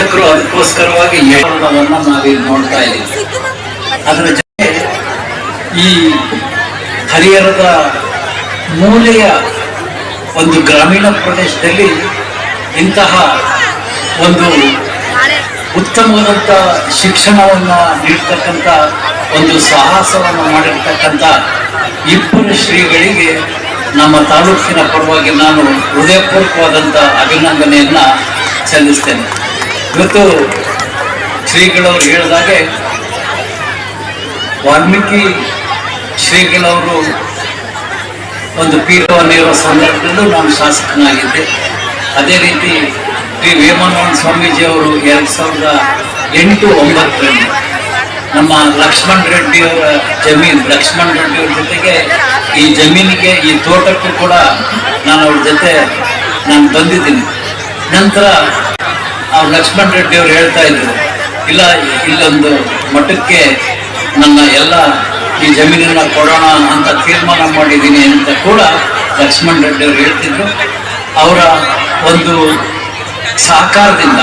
ಅದಕ್ಕೋಸ್ಕರವಾಗಿ ಹೇಳೋದನ್ನ ನಾವಿಲ್ಲಿ ನೋಡ್ತಾ ಇದ್ದೀವಿ. ಅದರ ಜೊತೆ ಈ ಹರಿಹರದ ಮೂಲೆಯ ಒಂದು ಗ್ರಾಮೀಣ ಪ್ರದೇಶದಲ್ಲಿ ಇಂತಹ ಒಂದು ಉತ್ತಮವಾದಂಥ ಶಿಕ್ಷಣವನ್ನ ನೀಡ್ತಕ್ಕಂಥ ಒಂದು ಸಾಹಸವನ್ನು ಮಾಡಿರ್ತಕ್ಕಂಥ ಇಬ್ಬರು ಶ್ರೀಗಳಿಗೆ ನಮ್ಮ ತಾಲೂಕಿನ ಪರವಾಗಿ ನಾನು ಹೃದಯಪೂರ್ವಕವಾದಂಥ ಅಭಿನಂದನೆಯನ್ನ ಸಲ್ಲಿಸ್ತೇನೆ. ಇವತ್ತು ಶ್ರೀಗಳವರು ಹೇಳಿದಾಗೆ ವಾಲ್ಮೀಕಿ ಶ್ರೀಗಳವರು ಒಂದು ಪೀಠವನ್ನಿರುವ ಸಂದರ್ಭದಲ್ಲೂ ನಾನು ಶಾಸಕನಾಗಿದ್ದೆ. ಅದೇ ರೀತಿ ಶ್ರೀ ವೇಮನೋಹನ್ ಸ್ವಾಮೀಜಿ ಅವರು ಎರಡು ಸಾವಿರದ ಎಂಟು ಒಂಬತ್ತರಲ್ಲಿ ನಮ್ಮ ಲಕ್ಷ್ಮಣ್ ರೆಡ್ಡಿಯವರ ಜಮೀನ್, ಲಕ್ಷ್ಮಣ್ ರೆಡ್ಡಿಯವ್ರ ಜೊತೆಗೆ ಈ ಜಮೀನಿಗೆ, ಈ ತೋಟಕ್ಕೂ ಕೂಡ ನಾನು ಅವ್ರ ಜೊತೆ ನಾನು ಬಂದಿದ್ದೀನಿ. ನಂತರ ಆ ಲಕ್ಷ್ಮಣ್ ರೆಡ್ಡಿ ಅವರು ಹೇಳ್ತಾ ಇದ್ರು, ಇಲ್ಲ, ಇಲ್ಲೊಂದು ಮಠಕ್ಕೆ ನನ್ನ ಎಲ್ಲ ಈ ಜಮೀನನ್ನ ಕೊಡೋಣ ಅಂತ ತೀರ್ಮಾನ ಮಾಡಿದ್ದೀನಿ ಅಂತ ಕೂಡ ಲಕ್ಷ್ಮಣ್ ರೆಡ್ಡಿ ಅವರು ಹೇಳ್ತಿದ್ರು. ಅವರ ಒಂದು ಸಹಕಾರದಿಂದ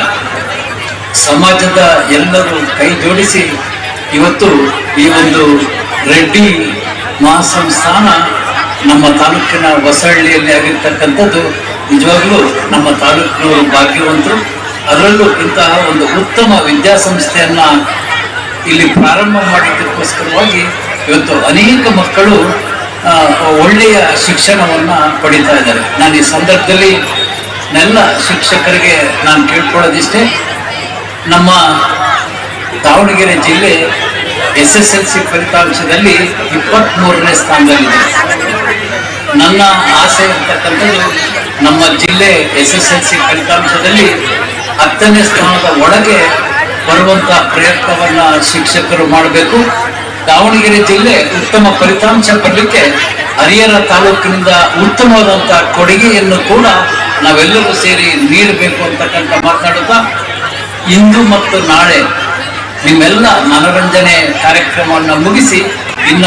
ಸಮಾಜದ ಎಲ್ಲರೂ ಕೈ ಜೋಡಿಸಿ ಇವತ್ತು ಈ ಒಂದು ರೆಡ್ಡಿ ಮಹಾಸಂಸ್ಥಾನ ನಮ್ಮ ತಾಲೂಕಿನ ಹೊಸಹಳ್ಳಿಯಲ್ಲಿ ಆಗಿರ್ತಕ್ಕಂಥದ್ದು ನಿಜವಾಗ್ಲೂ ನಮ್ಮ ತಾಲೂಕಿನವರು ಭಾಗ್ಯವಂತರು. ಅದರಲ್ಲೂ ಇಂತಹ ಒಂದು ಉತ್ತಮ ವಿದ್ಯಾಸಂಸ್ಥೆಯನ್ನ ಇಲ್ಲಿ ಪ್ರಾರಂಭ ಮಾಡಿದ್ದಕ್ಕೋಸ್ಕರವಾಗಿ ಇವತ್ತು ಅನೇಕ ಮಕ್ಕಳು ಒಳ್ಳೆಯ ಶಿಕ್ಷಣವನ್ನು ಪಡಿತಾ ಇದ್ದಾರೆ. ನಾನು ಈ ಸಂದರ್ಭದಲ್ಲಿ ನೆಲ್ಲ ಶಿಕ್ಷಕರಿಗೆ ನಾನು ಕೇಳ್ಕೊಳ್ಳೋದಿಷ್ಟೇ, ನಮ್ಮ ದಾವಣಗೆರೆ ಜಿಲ್ಲೆ ಎಸ್ ಎಸ್ ಎಲ್ ಸಿ ಫಲಿತಾಂಶದಲ್ಲಿ ಇಪ್ಪತ್ತ್ ಮೂರನೇ ಸ್ಥಾನದಲ್ಲಿದೆ. ನನ್ನ ಆಸೆ ಅಂತಕ್ಕಂಥದ್ದು ನಮ್ಮ ಜಿಲ್ಲೆ ಎಸ್ ಎಸ್ ಎಲ್ ಸಿ ಫಲಿತಾಂಶದಲ್ಲಿ ಹತ್ತನೇ ಸ್ಥಾನದ ಒಳಗೆ ಬರುವಂತ ಪ್ರಯತ್ನವನ್ನ ಶಿಕ್ಷಕರು ಮಾಡಬೇಕು. ದಾವಣಗೆರೆ ಜಿಲ್ಲೆ ಉತ್ತಮ ಫಲಿತಾಂಶ ಬರಲಿಕ್ಕೆ ಹರಿಹರ ತಾಲೂಕಿನಿಂದ ಉತ್ತಮವಾದಂತಹ ಕೊಡುಗೆಯನ್ನು ಕೂಡ ನಾವೆಲ್ಲರೂ ಸೇರಿ ನೀಡಬೇಕು ಅಂತಕ್ಕಂಥ ಮಾತನಾಡುತ್ತಾ ಇಂದು ಮತ್ತು ನಾಳೆ ನಿಮ್ಮೆಲ್ಲ ಮನರಂಜನೆ ಕಾರ್ಯಕ್ರಮವನ್ನು ಮುಗಿಸಿ ಇನ್ನ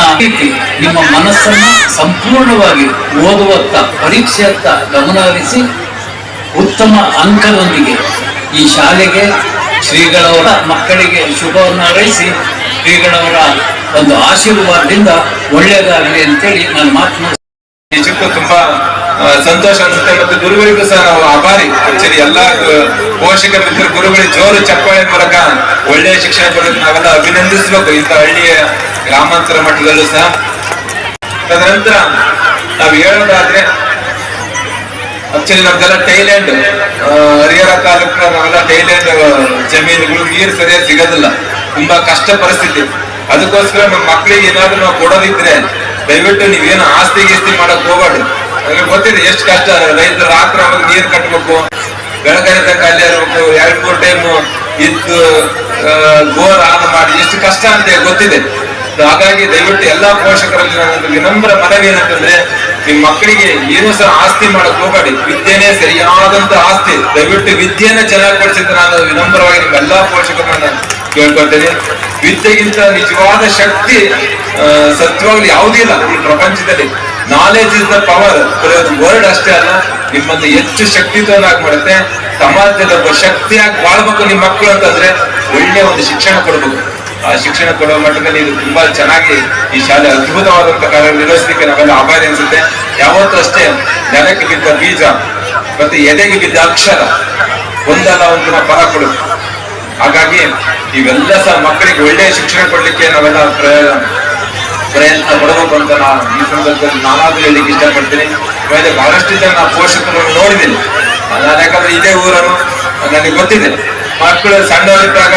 ನಿಮ್ಮ ಮನಸ್ಸನ್ನು ಸಂಪೂರ್ಣವಾಗಿ ಓದುವತ್ತ, ಪರೀಕ್ಷೆಯತ್ತ ಗಮನ ಹರಿಸಿ ಉತ್ತಮ ಅಂಕದೊಂದಿಗೆ ಈ ಶಾಲೆಗೆ ಶ್ರೀಗಳವರ ಮಕ್ಕಳಿಗೆ ಶುಭವನ್ನು ಹಾರೈಸಿ ಶ್ರೀಗಳವರ ಒಂದು ಆಶೀರ್ವಾದದಿಂದ ಒಳ್ಳೆಯದಾಗಲಿ ಅಂತೇಳಿ ನಾನು ಮಾತು ನಿಜಕ್ಕೂ ತುಂಬಾ ಸಂತೋಷ ಅನ್ಸುತ್ತೆ. ಮತ್ತು ಗುರುಗಳಿಗೂ ಸಹ ನಾವು ಆಭಾರಿ. ಆಕ್ಚುಲಿ ಎಲ್ಲಾ ಪೋಷಕ ಮಿತ್ರರು ಗುರುಗಳಿಗೆ ಜೋರು ಚಪ್ಪಾಳೆ ಮೂಲಕ ಒಳ್ಳೆಯ ಶಿಕ್ಷಣ ಕೊಡೋದು ನಾವೆಲ್ಲ ಅಭಿನಂದಿಸಬೇಕು. ಇಂಥ ಹಳ್ಳಿಯ ಗ್ರಾಮಾಂತರ ಮಟ್ಟದಲ್ಲೂ ಸಹ. ತದನಂತರ, ನಾವು ಹೇಳೋದಾದ್ರೆ ಆಕ್ಚುಲಿ ನಮ್ದೆಲ್ಲ ಟೈಲ್ಯಾಂಡ್ ಹರಿಹರ ತಾಲೂಕಿನ ನಾವೆಲ್ಲ ಟೈಲ್ಯಾಂಡ್ ಜಮೀನುಗಳು ನೀರು ಸರಿಯಾಗಿ ಸಿಗೋದಿಲ್ಲ. ತುಂಬಾ ಕಷ್ಟ ಪರಿಸ್ಥಿತಿ. ಅದಕ್ಕೋಸ್ಕರ ನಮ್ಮ ಮಕ್ಕಳಿಗೆ ಏನಾದ್ರು ನಾವು ಕೊಡೋದಿದ್ರೆ, ದಯವಿಟ್ಟು ನೀವೇನು ಆಸ್ತಿ ಗೀಸ್ತಿ ಮಾಡಕ್ ಹೋಗ್ಬಾರ್ದು ನನಗೆ ಗೊತ್ತಿದೆ ಎಷ್ಟು ಕಷ್ಟ ರೈತರು ರಾತ್ರಿ ಅವಾಗ ನೀರು ಕಟ್ಟಬೇಕು ಬೆಳಗಾವಿ ಖಾಲಿ ಇರಬೇಕು, ಎರಡು ಮೂರು ಟೈಮ್ ಇದ್ದು ಬೋರ್ ಆನ್ ಮಾಡಿ, ಎಷ್ಟು ಕಷ್ಟ ಅಂತ ಗೊತ್ತಿದೆ. So, ಹಾಗಾಗಿ ದಯವಿಟ್ಟು ಎಲ್ಲಾ ಪೋಷಕರಲ್ಲಿ ನನ್ನ ವಿನಮ್ರ ಮನವಿ ಏನಂತಂದ್ರೆ, ನಿಮ್ ಮಕ್ಕಳಿಗೆ ಏನು ಸಹ ಆಸ್ತಿ ಮಾಡಕ್ ಹೋಗಬೇಡಿ. ವಿದ್ಯೆನೇ ಸರಿಯಾದಂತ ಆಸ್ತಿ. ದಯವಿಟ್ಟು ವಿದ್ಯೆನ ಚೆನ್ನಾಗಿ ಪಡಿಸಿದ್ರೆ ನಾನು ವಿನಮ್ರವಾಗಿ ನಿಮ್ ಎಲ್ಲಾ ಪೋಷಕರನ್ನ ಕೇಳ್ಕೊಳ್ತೇನೆ. ವಿದ್ಯೆಗಿಂತ ನಿಜವಾದ ಶಕ್ತಿ ಸತ್ಯವಾಗ್ಲಿ ಯಾವುದೂ ಇಲ್ಲ ಈ ಪ್ರಪಂಚದಲ್ಲಿ. Knowledge is the power word ಅಷ್ಟೇ ಅಲ್ಲ ನಿಮ್ಮನ್ನು ಹೆಚ್ಚು ಶಕ್ತಿತ್ವನಾಗಿ ಮಾಡುತ್ತೆ. ಸಮಾಜದ ಒಬ್ಬ ಶಕ್ತಿಯಾಗಿ ಬಾಳ್ಬೇಕು ನಿಮ್ಮ ಮಕ್ಕಳು ಅಂತಂದ್ರೆ ಒಳ್ಳೆ ಒಂದು ಶಿಕ್ಷಣ ಕೊಡ್ಬೇಕು. ಶಿಕ್ಷಣ ಕೊಡುವ ಮಟ್ಟದಲ್ಲಿ ಇದು ತುಂಬಾ ಚೆನ್ನಾಗಿ ಈ ಶಾಲೆ ಅದ್ಭುತವಾದಂತ ಕಾರ್ಯ ನಿರ್ವಹಿಸಲಿಕ್ಕೆ ನಾವೆಲ್ಲ ಆಭಾರಿ ಅನ್ಸುತ್ತೆ. ಯಾವತ್ತೂ ಅಷ್ಟೇ ನೆಲಕ್ಕೆ ಬಿದ್ದ ಬೀಜ ಮತ್ತೆ ಎದೆಗೆ ಬಿದ್ದ ಅಕ್ಷರ ಒಂದಲ್ಲ ಒಂದಿನ ಫಲ ಕೊಡುತ್ತೆ. ಹಾಗಾಗಿ ಇವೆಲ್ಲ ಸಹ ಮಕ್ಕಳಿಗೆ ಒಳ್ಳೆಯ ಶಿಕ್ಷಣ ಕೊಡಲಿಕ್ಕೆ ನಾವೆಲ್ಲ ಪ್ರಯತ್ನ ಪ್ರಯತ್ನ ಪಡಬೇಕು ಅಂತ ನಾನು ಈ ಸಂದರ್ಭದಲ್ಲಿ ನಾನಾದ್ರೂ ಹೇಳಿಕ್ಕೆ ಇಷ್ಟಪಡ್ತೀನಿ. ಬಹಳಷ್ಟು ಜನ ಪೋಷಕರು ನೋಡಿದ್ದೀನಿ ನಾನು ಯಾಕಂದ್ರೆ ಇದೇ ಊರನ್ನು ನನಗೆ ಗೊತ್ತಿದೆ. ಮಕ್ಕಳು ಸಣ್ಣವರಿದ್ದಾಗ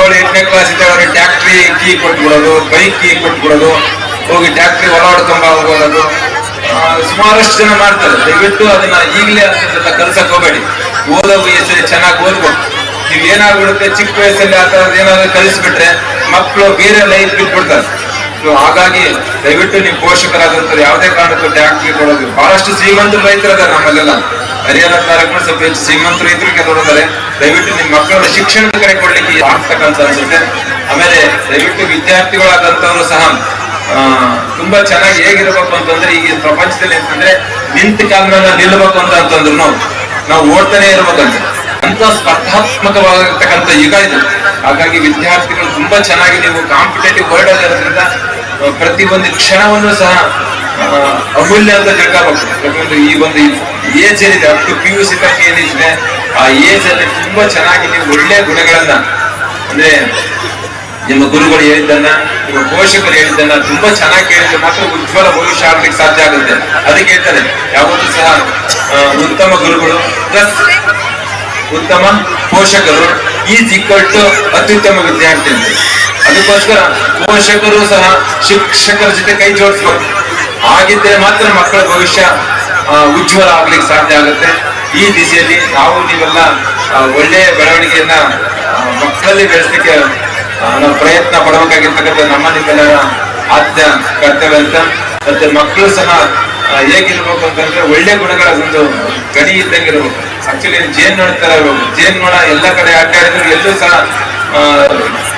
ಏಳು, ಎಂಟನೇ ಕ್ಲಾಸ್ ಇದ್ದವರು ಟ್ಯಾಕ್ಟ್ರಿ ಕೀ ಕೊಟ್ಬಿಡೋದು, ಬೈಕ್ ಕೀ ಕೊಟ್ಬಿಡೋದು, ಹೋಗಿ ಟ್ಯಾಕ್ಟ್ರಿ ಹೊಲವಡ್ಕೊಂಬ ಹೋಗೋದು ಸುಮಾರಷ್ಟು ಜನ ಮಾಡ್ತಾರೆ. ದಯವಿಟ್ಟು ಅದನ್ನ ಈಗಲೇ ಅಂತ ಕಲ್ಸಕ್ ಹೋಗ್ಬೇಡಿ. ಓದೋ ವಯಸ್ಸಲ್ಲಿ ಚೆನ್ನಾಗಿ ಓದ್ಬೋದು ನೀವು ಏನಾಗ್ಬಿಡುತ್ತೆ, ಚಿಕ್ಕ ವಯಸ್ಸಲ್ಲಿ ಆ ಥರದ್ದು ಏನಾದ್ರು ಕಲಿಸ್ಬಿಟ್ರೆ ಮಕ್ಕಳು ಬೇರೆ ಲೈಫ್ ಬಿಟ್ಬಿಡ್ತಾರೆ. ಸೊ ಹಾಗಾಗಿ ದಯವಿಟ್ಟು ನೀವು ಪೋಷಕರಾದಂಥವ್ರು ಯಾವುದೇ ಕಾರಣಕ್ಕೂ ಟ್ಯಾಕ್ಟ್ರಿ ಕೊಡೋದು. ಬಹಳಷ್ಟು ಶ್ರೀಮಂತರು ರೈತರು ಅದಾರೆ ನಮ್ಮಲ್ಲೆಲ್ಲ. ಹರಿಯಾಣ ತಾಲೂಕು ಸ್ವಲ್ಪ ಹೆಚ್ಚು ಶ್ರೀಮಂತರು ರೈತರಿಗೆ ದಯವಿಟ್ಟು ನಿಮ್ಮ ಮಕ್ಕಳ ಶಿಕ್ಷಣದ ಕಡೆ ಕೊಡ್ಲಿಕ್ಕೆ ಆಗ್ತಕ್ಕಂತ ಅನ್ಸುತ್ತೆ. ಆಮೇಲೆ ದಯವಿಟ್ಟು ವಿದ್ಯಾರ್ಥಿಗಳಾದಂಥವ್ರು ಸಹ ತುಂಬಾ ಚೆನ್ನಾಗಿ ಹೇಗಿರ್ಬೇಕು ಅಂತಂದ್ರೆ, ಈಗ ಪ್ರಪಂಚದಲ್ಲಿ ಅಂತಂದ್ರೆ ನಿಂತ ಕಾಲ ಮೇಲೆ ನಿಲ್ಬೇಕು ಅಂತ ಅಂತಂದ್ರು ನಾವು. ಓಡ್ತಾನೆ ಇರ್ಬೇಕಂತ ಅಂತ. ಸ್ಪರ್ಧಾತ್ಮಕವಾಗಿರ್ತಕ್ಕಂಥ ಯುಗ ಇದು. ಹಾಗಾಗಿ ವಿದ್ಯಾರ್ಥಿಗಳು ತುಂಬಾ ಚೆನ್ನಾಗಿ ನೀವು ಕಾಂಪಿಟೇಟಿವ್ ವರ್ಲ್ಡ್ ಆಗಿರೋದ್ರಿಂದ ಪ್ರತಿ ಒಂದು ಕ್ಷಣವನ್ನು ಸಹ ಅಮೂಲ್ಯ ಅಂತ ತಿಳ್ಕೋಬೇಕು ಯಾಕಂದ್ರೆ ಈ ಒಂದು ಏಜ್ ಏನಿದೆ up to P U C ತನಕ ಏನಿದೆ? ಆ ಏಜ್ ಅಲ್ಲಿ ತುಂಬಾ ಚೆನ್ನಾಗಿ ನೀವು ಒಳ್ಳೆ ಗುಣಗಳನ್ನ, ಅಂದ್ರೆ ನಿಮ್ಮ ಗುರುಗಳು ಹೇಳಿದ್ದನ್ನ, ನಿಮ್ಮ ಪೋಷಕರು ಹೇಳಿದ್ದನ್ನ ತುಂಬಾ ಚೆನ್ನಾಗಿ ಕೇಳಿದ್ರೆ ಮಾತ್ರ ಉಜ್ವಲ ಭವಿಷ್ಯ ಆಗ್ಲಿಕ್ಕೆ ಸಾಧ್ಯ ಆಗುತ್ತೆ. ಅದಕ್ಕೆ ಹೇಳ್ತಾರೆ, ಯಾವತ್ತೂ ಸಹ ಉತ್ತಮ ಗುರುಗಳು ಪ್ಲಸ್ ಉತ್ತಮ ಪೋಷಕರು, ಈಸ್ ಈಕ್ವಲ್ ಟು ಅತ್ಯುತ್ತಮ ವಿದ್ಯಾರ್ಥಿ ಅಂತ. ಅದಕ್ಕೋಸ್ಕರ ಪೋಷಕರು ಸಹ ಶಿಕ್ಷಕರ ಜೊತೆ ಕೈ ಜೋಡಿಸ್ಬೇಕು. ಆಗಿದ್ದರೆ ಮಾತ್ರ ಮಕ್ಕಳ ಭವಿಷ್ಯ ಉಜ್ವಲ ಆಗ್ಲಿಕ್ಕೆ ಸಾಧ್ಯ ಆಗುತ್ತೆ. ಈ ದಿಸೆಯಲ್ಲಿ ನಾವು ನೀವೆಲ್ಲ ಒಳ್ಳೆಯ ಬೆಳವಣಿಗೆಯನ್ನ ಮಕ್ಕಳಲ್ಲಿ ಬೆಳೆಸಲಿಕ್ಕೆ ನಾವು ಪ್ರಯತ್ನ ಪಡಬೇಕಾಗಿರ್ತಕ್ಕಂಥ ನಮ್ಮ ನಿಮ್ಮೆಲ್ಲರ ಆದ್ಯ ಕರ್ತವ್ಯ ಅಂತ. ಮತ್ತೆ ಮಕ್ಕಳು ಸಹ ಹೇಗಿರ್ಬೇಕು ಅಂತಂದ್ರೆ ಒಳ್ಳೆ ಗುಣಗಳ ಒಂದು ಗಡಿ ಇದ್ದಂಗೆ ಇರಬೇಕು. ಆಕ್ಚುಲಿ ಜೇನ್ ತರ ಇರಬೇಕು. ಜೇನ್ ನೋಡ ಎಲ್ಲ ಕಡೆ ಅಡ್ಡಾಡಿದ್ರು ಎಲ್ಲೂ ಸಹ ಆ,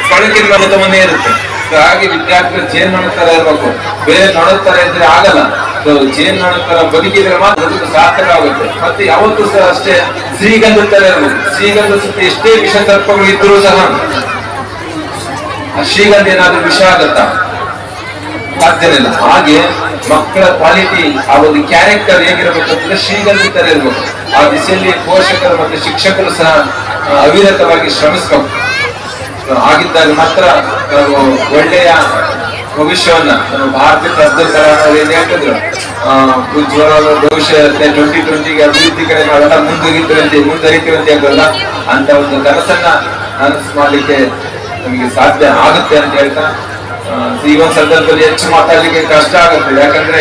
ಕೊಳಕಿನ ಮನತವನ್ನೇ ಇರುತ್ತೆ. ಹಾಗೆ ವಿದ್ಯಾರ್ಥಿಗಳು ಜೇನ್ ನೋಡ ತರ ಇರ್ಬೇಕು. ಬೇರೆ ನೋಡೋ ತರ ಇದ್ರೆ ಆಗಲ್ಲ. ಜೇನ್ ತರ ಬದುಕಿದ್ರೆ ಮಾತ್ರ ಸಾರ್ಥಕ ಆಗುತ್ತೆ. ಮತ್ತೆ ಯಾವತ್ತೂ ಸಹ ಅಷ್ಟೇ ಶ್ರೀಗಂಧ ತರ ಇರಬೇಕು ಶ್ರೀಗಂಧ ಸುತ್ತ ಎಷ್ಟೇ ವಿಷ ಸರ್ಪಗಳು ಇದ್ರೂ ಸಹ ಶ್ರೀಗಂಧ ಏನಾದ್ರೂ ವಿಷ ಆಗತ್ತಾ? ಸಾಧ್ಯವಿಲ್ಲ. ಹಾಗೆ ಮಕ್ಕಳ ಕ್ವಾಲಿಟಿ, ಆ ಒಂದು ಕ್ಯಾರೆಕ್ಟರ್ ಹೇಗಿರಬೇಕು ಅಂತಂದ್ರೆ ಶ್ರೀಗಂಧ ತರ ಇರ್ಬೇಕು. ಆ ದಿಸೆಯಲ್ಲಿ ಪೋಷಕರು ಮತ್ತು ಶಿಕ್ಷಕರು ಸಹ ಅವಿರತವಾಗಿ ಶ್ರಮಿಸಬೇಕು. ಆಗಿದ್ದಾಗ ಮಾತ್ರ ಒಳ್ಳೆಯ ಭವಿಷ್ಯವನ್ನ ನಮ್ಮ ಭಾರತೀಯ ಪ್ರಜ್ಞರ ಏನ್ ಹೇಳ್ತಿದ್ರು? ಉಜ್ವಲ ಭವಿಷ್ಯ ಟ್ವೆಂಟಿ ಟ್ವೆಂಟಿಗೆ ಅಭಿವೃದ್ಧಿ ಕಡೆ ನಾವೆಲ್ಲ ಮುಂದುವರಿತೀವಂತೆ ಮುಂದುವರಿತೀವಂತೆ ಆಗಲ್ಲ ಅಂತ ಒಂದು ಕನಸನ್ನ ನನಸು ಮಾಡ್ಲಿಕ್ಕೆ ನಮಗೆ ಸಾಧ್ಯ ಆಗುತ್ತೆ ಅಂತ ಹೇಳ್ತಾ ಈ ಒಂದು ಸಂದರ್ಭದಲ್ಲಿ ಹೆಚ್ಚು ಮಾತಾಡ್ಲಿಕ್ಕೆ ಕಷ್ಟ ಆಗುತ್ತೆ. ಯಾಕಂದ್ರೆ